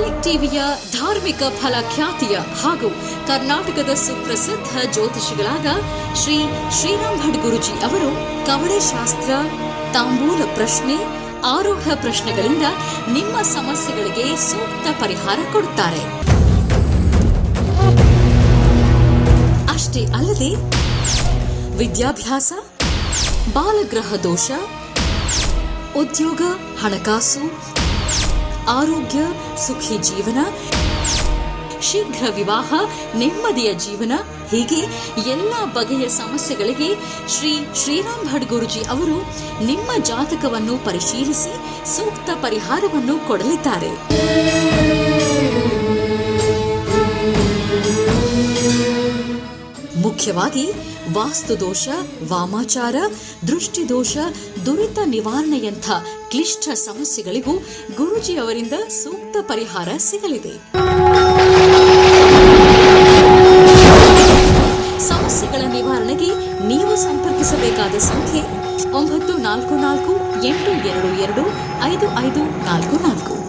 Republic ಟಿವಿಯ ಧಾರ್ಮಿಕ ಫಲ ಖ್ಯಾತಿಯ ಹಾಗೂ ಕರ್ನಾಟಕದ ಸುಪ್ರಸಿದ್ಧ ಜ್ಯೋತಿಷಿಗಳಾದ ಶ್ರೀ ಶ್ರೀರಾಮ್ ಭಟ್ ಗುರುಜಿ ಅವರು ಕವಡೆ ಶಾಸ್ತ್ರ, ತಾಂಬೂಲ ಪ್ರಶ್ನೆ ಆರೋಹ ಪ್ರಶ್ನೆಗಳಿಂದ ನಿಮ್ಮ ಸಮಸ್ಯೆಗಳಿಗೆ ಸೂಕ್ತ ಪರಿಹಾರ ಕೊಡುತ್ತಾರೆ. ಅಷ್ಟೇ ಅಲ್ಲದೆ, ವಿದ್ಯಾಭ್ಯಾಸ, ಬಾಲಗ್ರಹ ದೋಷ, ಉದ್ಯೋಗ, ಹಣಕಾಸು ಆರೋಗ್ಯ, ಸುಖಿ ಜೀವನ, ಶೀಘ್ರ ವಿವಾಹ, ನೆಮ್ಮದಿಯ ಜೀವನ, ಹೀಗೆ ಎಲ್ಲ ಬಗೆಯ ಸಮಸ್ಯೆಗಳಿಗೆ ಶ್ರೀ ಶ್ರೀರಾಮ್ ಭಟ್ ಗುರುಜಿ ಅವರು ನಿಮ್ಮ ಜಾತಕವನ್ನು ಪರಿಶೀಲಿಸಿ ಸೂಕ್ತ ಪರಿಹಾರವನ್ನು ಕೊಡಲಿದ್ದಾರೆ. ಮುಖ್ಯವಾಗಿ ವಾಸ್ತುದೋಷ ವಾಮಾಚಾರ ದೃಷ್ಟಿದೋಷ ದುರಿತ ನಿವಾರಣೆಯಂಥ ಕ್ಲಿಷ್ಟ ಸಮಸ್ಯೆಗಳಿಗೂ ಗುರುಜಿ ಅವರಿಂದ ಸೂಕ್ತ ಪರಿಹಾರ ಸಿಗಲಿದೆ. ಸಮಸ್ಯೆಗಳ ನಿವಾರಣೆಗೆ ನೀವು ಸಂಪರ್ಕಿಸಬೇಕಾದ ಸಂಖ್ಯೆ ಒಂಬತ್ತು ನಾಲ್ಕು ನಾಲ್ಕು ಎಂಟು ಎರಡು ಎರಡು ಐದು ಐದು ನಾಲ್ಕು ನಾಲ್ಕು.